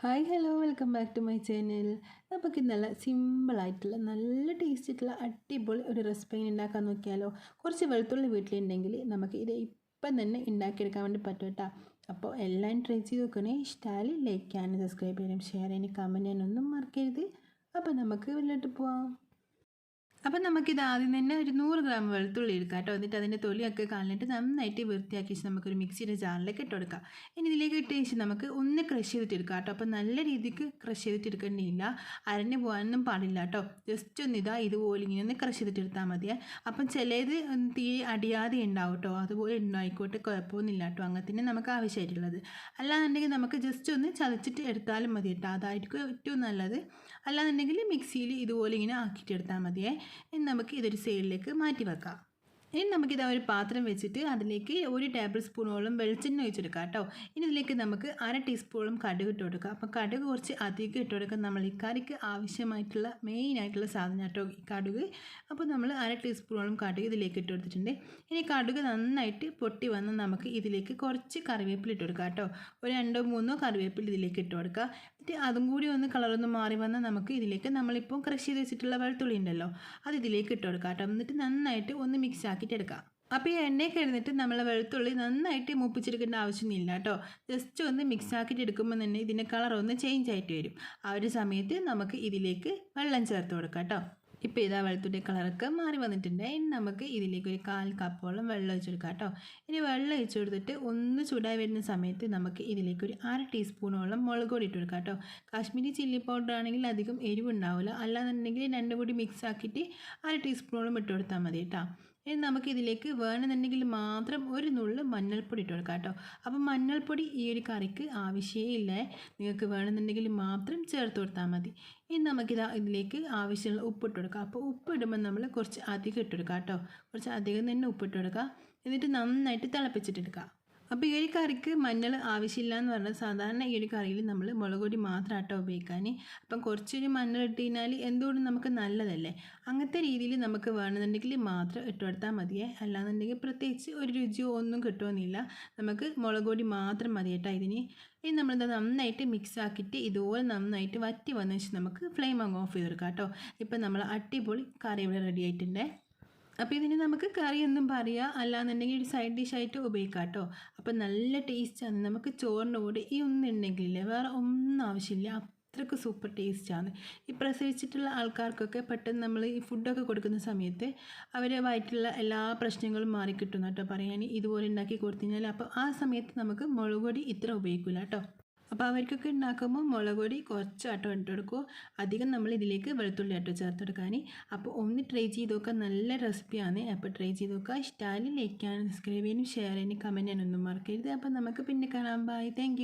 Hi hello welcome back to my channel നമുക്ക് നല്ല സിമ്പിളായിട്ടുള്ള നല്ല ടേസ്റ്റ് ആയിട്ടുള്ള അടിപൊളി ഒരു റെസിപ്പി ഉണ്ടാക്കാൻ നോക്കിയാലോ? കുറച്ച് വെളുത്തുള്ളി വീട്ടിലുണ്ടെങ്കിൽ നമുക്ക് ഇത് ഇപ്പം തന്നെ ഉണ്ടാക്കിയെടുക്കാൻ വേണ്ടി പറ്റും കേട്ടോ. അപ്പോൾ എല്ലാം ട്രൈ ചെയ്ത് നോക്കണേ. ഇഷ്ടമായി ലൈക്ക് ചെയ്യാനും സബ്സ്ക്രൈബ് ചെയ്യാനും ഷെയർ ചെയ്യാനും കമന്റ് ചെയ്യാനൊന്നും മറക്കരുത്. അപ്പോൾ നമുക്ക് വലിയിട്ട് പോവാം. അപ്പം നമുക്കിത് ആദ്യം തന്നെ ഒരു നൂറ് ഗ്രാം വെളുത്തുള്ളി എടുക്കാം കേട്ടോ. എന്നിട്ട് അതിന്റെ തൊലിയൊക്കെ കളഞ്ഞിട്ട് നന്നായിട്ട് വൃത്തിയാക്കി നമുക്കൊരു മിക്സിയുടെ ജാറിലേക്ക് ഇട്ട് കൊടുക്കാം. ഇനി ഇതിലേക്ക് ഇട്ട് നമുക്ക് ഒന്ന് ക്രഷ് ചെയ്തിട്ട് എടുക്കാം കേട്ടോ. അപ്പം നല്ല രീതിക്ക് ക്രഷ് ചെയ്തിട്ട് എടുക്കേണ്ടിയില്ല. അരഞ്ഞു പോകാനൊന്നും പാടില്ല കേട്ടോ. ജസ്റ്റ് ഒന്ന് ഇതാ ഇതുപോലെ ഇങ്ങനെ ഒന്ന് ക്രഷ് ചെയ്തിട്ട് എടുത്താൽ മതിയേ. അപ്പം ചിലത് തീ അടിയാതെ ഉണ്ടാവും കേട്ടോ. അതുപോലെ ഉണ്ടായിക്കോട്ടെ കുഴപ്പമൊന്നുമില്ല കേട്ടോ. അങ്ങനെ തന്നെ നമുക്ക് ആവശ്യമായിട്ടുള്ളത്. അല്ലാന്നുണ്ടെങ്കിൽ നമുക്ക് ജസ്റ്റ് ഒന്ന് ചതച്ചിട്ട് എടുത്താലും മതി കേട്ടോ. അതായിരിക്കും ഏറ്റവും നല്ലത്. അല്ലാന്നുണ്ടെങ്കിൽ മിക്സിയിൽ ഇതുപോലെ ഇങ്ങനെ ആക്കിയിട്ട് എടുത്താൽ മതിയേ. ഇനി നമുക്ക് ഇതൊരു സൈഡിലേക്ക് മാറ്റി വെക്കാം. ഇനി നമുക്കിത് ഒരു പാത്രം വെച്ചിട്ട് അതിലേക്ക് ഒരു ടേബിൾ സ്പൂണോളം വെളിച്ചെണ്ണ ഒഴിച്ചെടുക്കാം കേട്ടോ. ഇനി ഇതിലേക്ക് നമുക്ക് അര ടീസ്പൂണും കടുക് ഇട്ട് കൊടുക്കാം. അപ്പോൾ കടുക് കുറച്ച് അധികം ഇട്ട് കൊടുക്കാം നമ്മൾ ഈ കറിക്ക് ആവശ്യമായിട്ടുള്ള മെയിൻ ആയിട്ടുള്ള സാധനം കേട്ടോ ഈ കടുക്. അപ്പോൾ നമ്മൾ അര ടീസ്പൂണോളം കടുക് ഇതിലേക്ക് ഇട്ട് കൊടുത്തിട്ടുണ്ട്. ഇനി കടുക് നന്നായിട്ട് പൊട്ടി വന്ന് നമുക്ക് ഇതിലേക്ക് കുറച്ച് കറിവേപ്പില ഇട്ട് കൊടുക്കാം കേട്ടോ. ഒരു രണ്ടോ മൂന്നോ കറിവേപ്പില ഇതിലേക്ക് ഇട്ട് കൊടുക്കുക എന്നിട്ട് അതും കൂടി ഒന്ന് കളറൊന്ന് മാറി വന്നാൽ നമുക്ക് ഇതിലേക്ക് നമ്മളിപ്പോൾ ക്രഷ് ചെയ്ത് വെച്ചിട്ടുള്ള വെളുത്തുള്ളി ഉണ്ടല്ലോ അത് ഇതിലേക്ക് ഇട്ട് കൊടുക്കാം കേട്ടോ. എന്നിട്ട് നന്നായിട്ട് ഒന്ന് മിക്സ് ആക്കിയിട്ട് എടുക്കാം. അപ്പോൾ ഈ എണ്ണയൊക്കെ എഴുന്നിട്ട് നമ്മൾ വെളുത്തുള്ളി നന്നായിട്ട് മൂപ്പിച്ചെടുക്കേണ്ട ആവശ്യമൊന്നുമില്ല കേട്ടോ. ജസ്റ്റ് ഒന്ന് മിക്സ് ആക്കിയിട്ട് എടുക്കുമ്പോൾ തന്നെ ഇതിന്റെ കളർ ഒന്ന് ചേഞ്ച് ആയിട്ട് വരും. ആ ഒരു സമയത്ത് നമുക്ക് ഇതിലേക്ക് വെള്ളം ചേർത്ത് കൊടുക്കാം കേട്ടോ. ഇപ്പോൾ ഇതാ വെളുത്തുള്ളി കളറൊക്കെ മാറി വന്നിട്ടുണ്ട്. ഇനി നമുക്ക് ഇതിലേക്ക് ഒരു കാൽ കപ്പോളം വെള്ളം ഒഴിച്ചു കൊടുക്കാം കേട്ടോ. ഇനി വെള്ളം ഒഴിച്ചു കൊടുത്തിട്ട് ഒന്ന് ചൂടായി വരുന്ന സമയത്ത് നമുക്ക് ഇതിലേക്ക് ഒരു അര ടീസ്പൂണോളം മുളക് പൊടി ഇട്ട് കൊടുക്കാം കേട്ടോ. കാശ്മീരി ചില്ലി പൗഡർ ആണെങ്കിൽ അധികം എരിവുണ്ടാവില്ല. അല്ലാന്നുണ്ടെങ്കിൽ രണ്ടും കൂടി മിക്സ് ആക്കിയിട്ട് അര ടീസ്പൂണോളം ഇട്ട് കൊടുത്താൽ മതി കേട്ടോ. ഇനി നമുക്ക് ഇതിലേക്ക് വേണമെന്നുണ്ടെങ്കിൽ മാത്രം ഒരു നുള്ളു മഞ്ഞൾപ്പൊടി ഇട്ട് കൊടുക്കാം കേട്ടോ. അപ്പം മഞ്ഞൾപ്പൊടി ഈ ഒരു കറിക്ക് ആവശ്യമേ ഇല്ല. നിങ്ങൾക്ക് വേണമെന്നുണ്ടെങ്കിൽ മാത്രം ചേർത്ത് കൊടുത്താൽ മതി. ഇനി നമുക്കിത് ഇതിലേക്ക് ആവശ്യമുള്ള ഉപ്പിട്ട് കൊടുക്കാം. അപ്പോൾ ഉപ്പ് ഇടുമ്പോൾ നമ്മൾ കുറച്ച് അധികം ഇട്ട് കൊടുക്കാം കേട്ടോ. കുറച്ച് അധികം തന്നെ ഉപ്പിട്ട് കൊടുക്കുക എന്നിട്ട് നന്നായിട്ട് തിളപ്പിച്ചിട്ടെടുക്കാം അപ്പോൾ ഈ ഒരു കറിക്ക് മഞ്ഞൾ ആവശ്യമില്ല എന്ന് പറഞ്ഞാൽ സാധാരണ ഈ ഒരു കറിയിൽ നമ്മൾ മുളക് പൊടി മാത്രം ആട്ടോ ഉപയോഗിക്കാൻ അപ്പം കുറച്ചൊരു മഞ്ഞൾ ഇട്ട് കഴിഞ്ഞാൽ എന്തുകൊണ്ടും നമുക്ക് നല്ലതല്ലേ? അങ്ങനത്തെ രീതിയിൽ നമുക്ക് വേണമെന്നുണ്ടെങ്കിൽ മാത്രം ഇട്ട് കൊടുത്താൽ മതിയേ. അല്ലാന്നുണ്ടെങ്കിൽ പ്രത്യേകിച്ച് ഒരു രുചിയോ ഒന്നും കിട്ടുമെന്നില്ല നമുക്ക് മുളക് പൊടി മാത്രം മതി കേട്ടോ ഇതിന്. ഇനി നമ്മളിത് നന്നായിട്ട് മിക്സ് ആക്കിയിട്ട് ഇതുപോലെ നന്നായിട്ട് വറ്റി വന്നു ശേഷം നമുക്ക് ഫ്ലെയിം അങ്ങ് ഓഫ് ചെയ്ത് കൊടുക്കാം കേട്ടോ. ഇപ്പം നമ്മൾ അടിപൊളി കറി ഇവിടെ റെഡി ആയിട്ടുണ്ട്. അപ്പോൾ ഇതിന് നമുക്ക് കറി എന്നും പറയാം അല്ലാന്നുണ്ടെങ്കിൽ ഒരു സൈഡ് ഡിഷായിട്ട് ഉപയോഗിക്കാം കേട്ടോ. അപ്പോൾ നല്ല ടേസ്റ്റാണ് നമുക്ക് ചോറിന്റെ കൂടെ ഈ ഒന്നുണ്ടെങ്കിലേ വേറെ ഒന്നും ആവശ്യമില്ല. അത്രയ്ക്ക് സൂപ്പർ ടേസ്റ്റാണ് ഈ പ്രസവിച്ചിട്ടുള്ള ആൾക്കാർക്കൊക്കെ പെട്ടെന്ന് നമ്മൾ ഈ ഫുഡൊക്കെ കൊടുക്കുന്ന സമയത്ത് അവരെ വയറ്റിലുള്ള എല്ലാ പ്രശ്നങ്ങളും മാറിക്കിട്ടും കേട്ടോ പറയാൻ ഇതുപോലെ ഉണ്ടാക്കി കൊടുത്തു കഴിഞ്ഞാൽ അപ്പോൾ ആ സമയത്ത് നമുക്ക് മുളക് പൊടി ഇത്ര ഉപയോഗിക്കില്ല കേട്ടോ. അപ്പോൾ അവർക്കൊക്കെ ഉണ്ടാക്കുമ്പോൾ മുളക് പൊടി കുറച്ച് ആട്ടം ഇട്ട് കൊടുക്കുക അധികം നമ്മൾ ഇതിലേക്ക് വെളുത്തുള്ളി ആട്ടോ ചേർത്ത് കൊടുക്കാൻ അപ്പോൾ ഒന്ന് ട്രൈ ചെയ്ത് നോക്കുക നല്ല റെസിപ്പിയാണ് അപ്പോൾ ട്രൈ ചെയ്ത് നോക്കുക. ഇഷ്ടമായി ലൈക്ക് ചെയ്യാനും സബ്സ്ക്രൈബ് ചെയ്യാനും ഷെയർ ചെയ്യാനും കമന്റ് ചെയ്യാനൊന്നും മറക്കരുത്. അപ്പോൾ നമുക്ക് പിന്നെ കാണാം. Bye thank